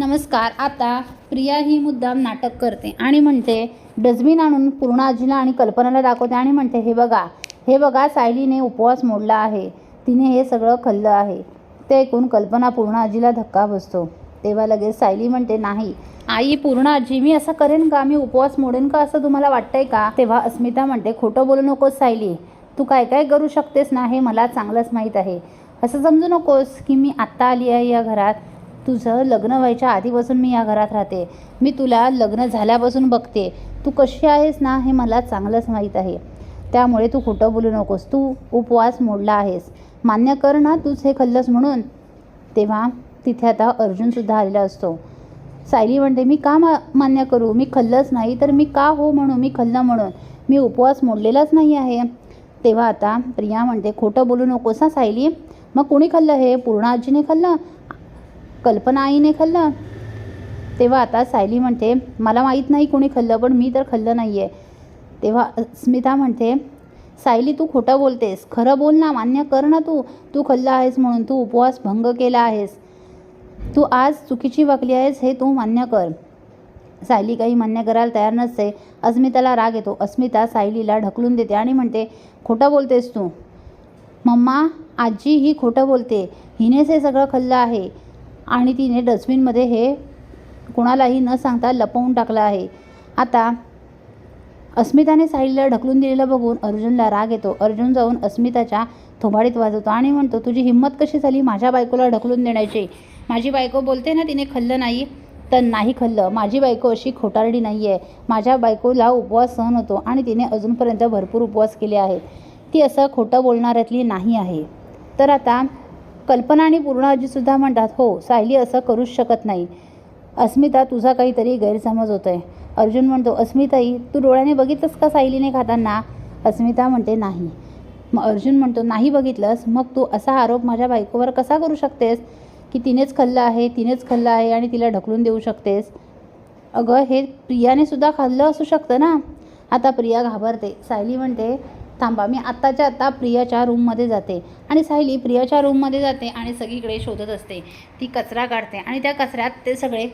नमस्कार आता प्रिया ही मुद्दाम नाटक करते आणि म्हणते डस्टबिन आणून पूर्ण आजीला आणि कल्पनाला दाखवते आणि म्हणते हे बघा हे बघा सायलीने उपवास मोडला आहे. तिने हे सगळं खाल्लं आहे. ते ऐकून कल्पना पूर्ण आजीला धक्का बसतो. तेव्हा लगेच सायली म्हणते नाही आई पूर्ण आजी मी असं करेन का? मी उपवास मोडेन का? असं तुम्हाला वाटतंय का? तेव्हा अस्मिता म्हणते खोटं बोलू नकोस सायली. तू काय काय करू शकतेस ना? हे मला चांगलंच माहीत आहे. असं समजू नकोस की मी आत्ता आली आहे या घरात. तुझं लग्न व्हायच्या आधीपासून मी या घरात राहते. मी तुला लग्न झाल्यापासून बघते. तू कशी आहेस ना हे मला चांगलंच माहीत आहे. त्यामुळे तू खोटं बोलू नकोस. तू उपवास मोडला आहेस. मान्य कर ना तूच हे खाल्लंस म्हणून. तेव्हा तिथे आता अर्जुनसुद्धा आलेला असतो. सायली म्हणते मी का मा मान्य करू? मी खाल्लंच नाही तर मी का हो म्हणू? मी खाल्लं म्हणून. मी उपवास मोडलेलाच नाही आहे. तेव्हा आता प्रिया म्हणते खोटं बोलू नकोस ना सायली. मग कोणी खाल्लं हे? पूर्ण आजीने खाल्लं? कल्पना आईने खाल्लं. तेव्हा आता सायली म्हणते मला माहीत नाही कोणी खाल्लं पण मी तर खाल्लं नाही आहे तेव्हा स्मिता म्हणते सायली तू खोटं बोलतेस. खरं बोल ना मान्य कर ना तू. तू खाल्लं आहेस म्हणून तू उपवास भंग केला आहेस. तू आज चुकीची वागली आहेस हे तू मान्य कर. सायली काही मान्य करायला तयार नसते. अस्मिताला राग येतो. अस्मिता सायलीला ढकलून देते आणि म्हणते खोटं बोलतेस तू. मम्मा आजी ही खोटं बोलते. हिनेच हे सगळं खाल्लं आहे. आणि तिने डस्टबिनमध्ये हे कोणालाही न सांगता लपवून टाकलं आहे. आता अस्मिताने साईडला ढकलून दिलेलं बघून अर्जुनला राग येतो. अर्जुन जाऊन अस्मिताच्या थोबाडीत वाजवतो आणि म्हणतो तुझी हिंमत कशी झाली माझ्या बायकोला ढकलून देण्याची? माझी बायको बोलते ना तिने खाल्लं नाही तर नाही खाल्लं. माझी बायको अशी खोटारडी नाही आहे माझ्या बायकोला उपवास सहन होतो आणि तिने अजूनपर्यंत भरपूर उपवास केले आहेत. ती असं खोटं बोलणाऱ्यातली नाही आहे. तर आता कल्पना आणि पूर्ण आजीसुद्धा म्हणतात हो सायली असं करूच शकत नाही. अस्मिता तुझा काहीतरी गैरसमज होतोय. अर्जुन म्हणतो अस्मिताई तू डोळ्याने बघितलंस का सायलीने खाताना? अस्मिता म्हणते नाही. मग अर्जुन म्हणतो नाही बघितलंस? मग तू असा आरोप माझ्या बायकोवर कसा करू शकतेस? की तिनेच खाल्लं आहे तिनेच खाल्लं आहे आणि तिला ढकलून देऊ शकतेस? अगं हे प्रियाने सुद्धा खाल्लं असू शकतं ना? आता प्रिया घाबरते. सायली म्हणते थांबा मी आत्ताच्या आत्ता प्रियाच्या रूममध्ये जाते. आणि सायली प्रियाच्या रूममध्ये जाते आणि सगळीकडे शोधत असते. ती कचरा काढते आणि त्या कचऱ्यात ते सगळे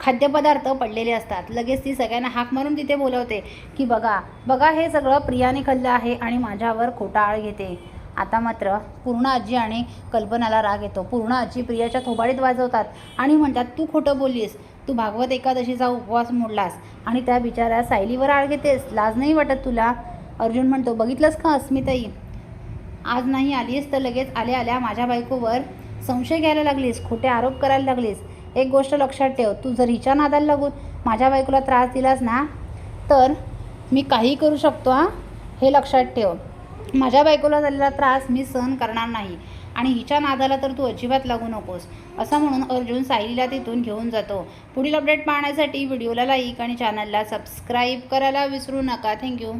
खाद्यपदार्थ पडलेले असतात. लगेच ती सगळ्यांना हाक मारून तिथे बोलवते की बघा बघा हे सगळं प्रियाने खाल्लं आहे आणि माझ्यावर खोटा आळ घेते. आता मात्र पूर्ण आजी आणि कल्पनाला राग येतो. पूर्ण आजी प्रियाच्या थोबाडीत वाजवतात आणि म्हणतात तू खोटं बोललीस. तू भागवत एकादशीचा उपवास मोडलास आणि त्या बिचाऱ्या सायलीवर आळ घेतेस. लाज नाही वाटत तुला? अर्जुन म्हणतो बघितलंस का अस्मिताई? आज नाही आलीस तर लगेच आल्या आल्या माझ्या बायकोवर संशय घ्यायला लागलीस खोटे आरोप करायला लागलीस. एक गोष्ट लक्षात ठेव तू जर हिच्या नादाला लागून माझ्या बायकोला त्रास दिलास ना तर मी काही करू शकतो हां? हे लक्षात ठेव. माझ्या बायकोला झालेला त्रास मी सहन करणार नाही आणि हिच्या नादाला तर तू अजिबात लागू नकोस. असं म्हणून अर्जुन सायलीला तिथून घेऊन जातो. पुढील अपडेट पाहण्यासाठी व्हिडिओला लाईक आणि चॅनलला सबस्क्राईब करायला विसरू नका. थँक्यू.